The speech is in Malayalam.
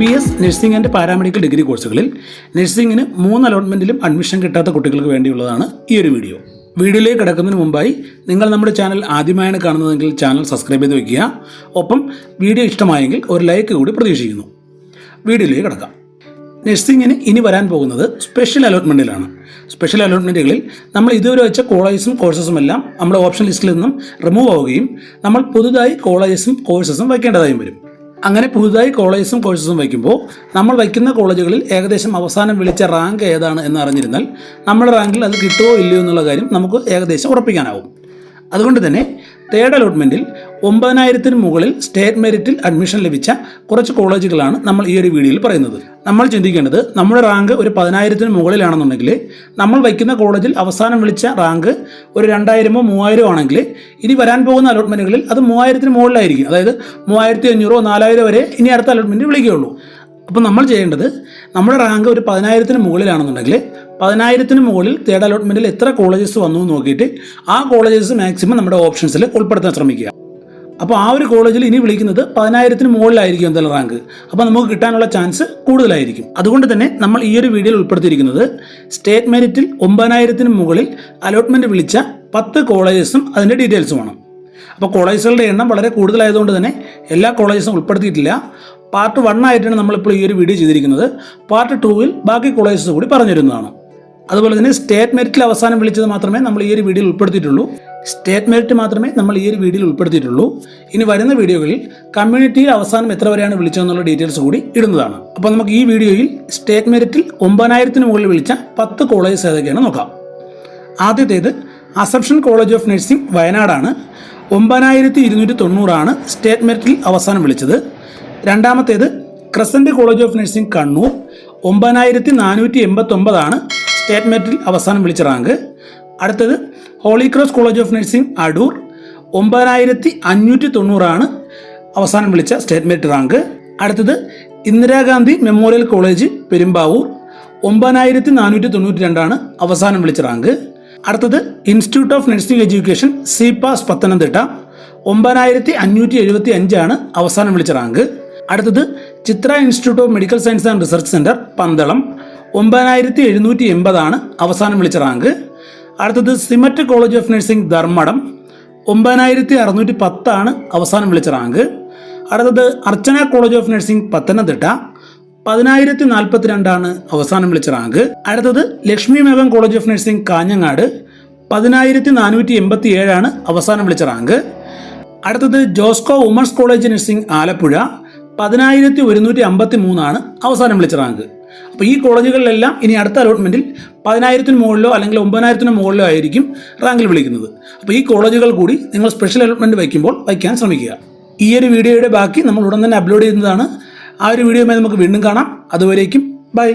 B S nursing and paramedical degree കോഴ്സുകളിൽ നഴ്സിംഗിന് മൂന്ന് അലോട്ട്മെന്റിലും അഡ്മിഷൻ കിട്ടാത്ത കുട്ടികൾക്ക് വേണ്ടിയുള്ളതാണ് ഈ ഒരു വീഡിയോ വീഡിയോയിലേക്ക് കിടക്കുന്നതിന് മുമ്പായി നിങ്ങൾ നമ്മുടെ ചാനൽ ആദ്യമായാണ് കാണുന്നതെങ്കിൽ ചാനൽ സബ്സ്ക്രൈബ് ചെയ്ത് വയ്ക്കുക ഒപ്പം വീഡിയോ ഇഷ്ടമായെങ്കിൽ ഒരു ലൈക്ക് കൂടി പ്രതീക്ഷിക്കുന്നു. വീഡിയോയിലേക്ക് കിടക്കാം. നഴ്സിംഗിന് ഇനി വരാൻ പോകുന്നത് സ്പെഷ്യൽ അലോട്ട്മെന്റിലാണ് സ്പെഷ്യൽ അലോട്ട്മെന്റുകളിൽ നമ്മൾ ഇതുവരെ വെച്ച കോളേജസും കോഴ്സസും എല്ലാം നമ്മുടെ ഓപ്ഷൻ ലിസ്റ്റിൽ നിന്നും റിമൂവ് ആവുകയും നമ്മൾ പുതുതായി കോളേജസും കോഴ്സസും വയ്ക്കേണ്ടതായും വരും. അങ്ങനെ പുതുതായി കോളേജസും കോഴ്സസും വയ്ക്കുമ്പോൾ നമ്മൾ വയ്ക്കുന്ന കോളേജുകളിൽ ഏകദേശം അവസാനം വിളിച്ച റാങ്ക് ഏതാണ് എന്ന് അറിഞ്ഞിരുന്നാൽ നമ്മുടെ റാങ്കിൽ അത് കിട്ടുമോ ഇല്ലയോ എന്നുള്ള കാര്യം നമുക്ക് ഏകദേശം ഉറപ്പിക്കാനാവും. അതുകൊണ്ട് തന്നെ തേർഡ് അലോട്ട്മെന്റിൽ ഒമ്പതിനായിരത്തിന് മുകളിൽ സ്റ്റേറ്റ് മെറിറ്റിൽ അഡ്മിഷൻ ലഭിച്ച കുറച്ച് കോളേജുകളാണ് നമ്മൾ ഈ ഒരു വീഡിയോയിൽ പറയുന്നത്. നമ്മൾ ചിന്തിക്കേണ്ടത് നമ്മുടെ റാങ്ക് ഒരു പതിനായിരത്തിന് മുകളിലാണെന്നുണ്ടെങ്കിൽ നമ്മൾ വയ്ക്കുന്ന കോളേജിൽ അവസാനം വിളിച്ച റാങ്ക് ഒരു രണ്ടായിരമോ മൂവായിരമോ ആണെങ്കിൽ ഇനി വരാൻ പോകുന്ന അലോട്ട്മെന്റുകളിൽ അത് മൂവായിരത്തിന് മുകളിലായിരിക്കും. അതായത് മൂവായിരത്തി അഞ്ഞൂറോ നാലായിരം വരെ ഇനി അടുത്ത അലോട്ട്മെന്റ് വിളിക്കുകയുള്ളൂ. അപ്പോൾ നമ്മൾ ചെയ്യേണ്ടത് നമ്മുടെ റാങ്ക് ഒരു പതിനായിരത്തിന് മുകളിലാണെന്നുണ്ടെങ്കിൽ പതിനായിരത്തിന് മുകളിൽ തേർഡ് അലോട്ട്മെന്റിൽ എത്ര കോളേജസ് വന്നു എന്ന് നോക്കിയിട്ട് ആ കോളേജസ് മാക്സിമം നമ്മുടെ ഓപ്ഷൻസിൽ ഉൾപ്പെടുത്താൻ ശ്രമിക്കുക. അപ്പോൾ ആ ഒരു കോളേജിൽ ഇനി വിളിക്കുന്നത് പതിനായിരത്തിന് മുകളിലായിരിക്കും എന്തായാലും റാങ്ക്. അപ്പോൾ നമുക്ക് കിട്ടാനുള്ള ചാൻസ് കൂടുതലായിരിക്കും. അതുകൊണ്ട് തന്നെ നമ്മൾ ഈ ഒരു വീഡിയോയിൽ ഉൾപ്പെടുത്തിയിരിക്കുന്നത് സ്റ്റേറ്റ് മെറിറ്റിൽ ഒമ്പതിനായിരത്തിന് മുകളിൽ അലോട്ട്മെന്റ് വിളിച്ച പത്ത് കോളേജസും അതിന്റെ ഡീറ്റെയിൽസുമാണ് അപ്പോൾ കോളേജുകളുടെ എണ്ണം വളരെ കൂടുതലായതുകൊണ്ട് തന്നെ എല്ലാ കോളേജസും ഉൾപ്പെടുത്തിയിട്ടില്ല. പാർട്ട് വൺ ആയിട്ടാണ് നമ്മളിപ്പോൾ ഈ ഒരു വീഡിയോ ചെയ്തിരിക്കുന്നത്. പാർട്ട് ടൂവിൽ ബാക്കി കോളേജസ് കൂടി പറഞ്ഞിരുന്നതാണ്. അതുപോലെ തന്നെ സ്റ്റേറ്റ് മെറിറ്റിൽ അവസാനം വിളിച്ചത് മാത്രമേ നമ്മൾ ഈ ഒരു വീഡിയോയിൽ ഉൾപ്പെടുത്തിയിട്ടുള്ളൂ. സ്റ്റേറ്റ് മെറിറ്റ് മാത്രമേ നമ്മൾ ഈ ഒരു വീഡിയോയിൽ ഉൾപ്പെടുത്തിയിട്ടുള്ളൂ. ഇനി വരുന്ന വീഡിയോകളിൽ കമ്മ്യൂണിറ്റിയിൽ അവസാനം എത്ര വരെയാണ് വിളിച്ചതെന്നുള്ള ഡീറ്റെയിൽസ് കൂടി ഇടുന്നതാണ്. അപ്പോൾ നമുക്ക് ഈ വീഡിയോയിൽ സ്റ്റേറ്റ് മെറിറ്റിൽ ഒമ്പതിനായിരത്തിന് മുകളിൽ വിളിച്ച പത്ത് കോളേജസ് ഏതൊക്കെയാണ് നോക്കാം. ആദ്യത്തേത് അസപ്ഷൻ കോളേജ് ഓഫ് നഴ്സിംഗ് വയനാടാണ്. ഒമ്പതിനായിരത്തി ഇരുന്നൂറ്റി തൊണ്ണൂറാണ് സ്റ്റേറ്റ് മെറിറ്റിൽ അവസാനം വിളിച്ചത്. രണ്ടാമത്തേത് crescent college of nursing Kannur. ഒമ്പതിനായിരത്തി നാനൂറ്റി എൺപത്തൊമ്പതാണ് സ്റ്റേറ്റ് മെറിറ്റിൽ അവസാനം വിളിച്ച റാങ്ക്. അടുത്തത് holy cross college of nursing Adoor. ഒമ്പതിനായിരത്തി അഞ്ഞൂറ്റി തൊണ്ണൂറാണ് അവസാനം വിളിച്ച സ്റ്റേറ്റ് മെറിറ്റ് റാങ്ക്. അടുത്തത് ഇന്ദിരാഗാന്ധി മെമ്മോറിയൽ കോളേജ് പെരുമ്പാവൂർ. ഒമ്പതിനായിരത്തി നാനൂറ്റി തൊണ്ണൂറ്റി രണ്ടാണ് അവസാനം വിളിച്ച റാങ്ക്. അടുത്തത് institute of nursing education CPAS Pathanamthitta. ഒമ്പതിനായിരത്തി അഞ്ഞൂറ്റി എഴുപത്തി അഞ്ചാണ് അവസാനം വിളിച്ച റാങ്ക്. അടുത്തത് Chithra institute of medical science and research centre Pandalam. ഒമ്പതിനായിരത്തി എഴുന്നൂറ്റി എൺപതാണ് അവസാനം വിളിച്ച റാങ്ക്. അടുത്തത് SIMET college of nursing Dharmadam. ഒമ്പതിനായിരത്തി അറുന്നൂറ്റി പത്താണ് അവസാനം വിളിച്ച റാങ്ക്. അടുത്തത് Archana college of nursing Pathanamthitta. പതിനായിരത്തി നാൽപ്പത്തിരണ്ടാണ് അവസാനം വിളിച്ച റാങ്ക്. അടുത്തത് ലക്ഷ്മി മേഘം കോളേജ് ഓഫ് നഴ്സിംഗ് കാഞ്ഞങ്ങാട്. പതിനായിരത്തി നാനൂറ്റി എൺപത്തി ഏഴാണ് അവസാനം വിളിച്ച റാങ്ക്. അടുത്തത് Josco women's college nursing Alappuzha. പതിനായിരത്തി ഒരുന്നൂറ്റി അമ്പത്തി മൂന്നാണ് അവസാനം വിളിച്ച റാങ്ക് അപ്പോൾ ഈ കോളേജുകളിലെല്ലാം ഇനി അടുത്ത അലോട്ട്മെന്റിൽ പതിനായിരത്തിന് മുകളിലോ അല്ലെങ്കിൽ ഒമ്പതിനായിരത്തിന് മുകളിലോ ആയിരിക്കും റാങ്കിൽ വിളിക്കുന്നത്. അപ്പോൾ ഈ കോളേജുകൾ കൂടി നിങ്ങൾ സ്പെഷ്യൽ അലോട്ട്മെന്റ് വയ്ക്കുമ്പോൾ വയ്ക്കാൻ ശ്രമിക്കുക. ഈ ഒരു വീഡിയോയുടെ ബാക്കി നമ്മൾ ഉടൻ തന്നെ അപ്ലോഡ് ചെയ്യുന്നതാണ്. ആ ഒരു വീഡിയോയുമായി നമുക്ക് വീണ്ടും കാണാം. അതുവരേക്കും ബൈ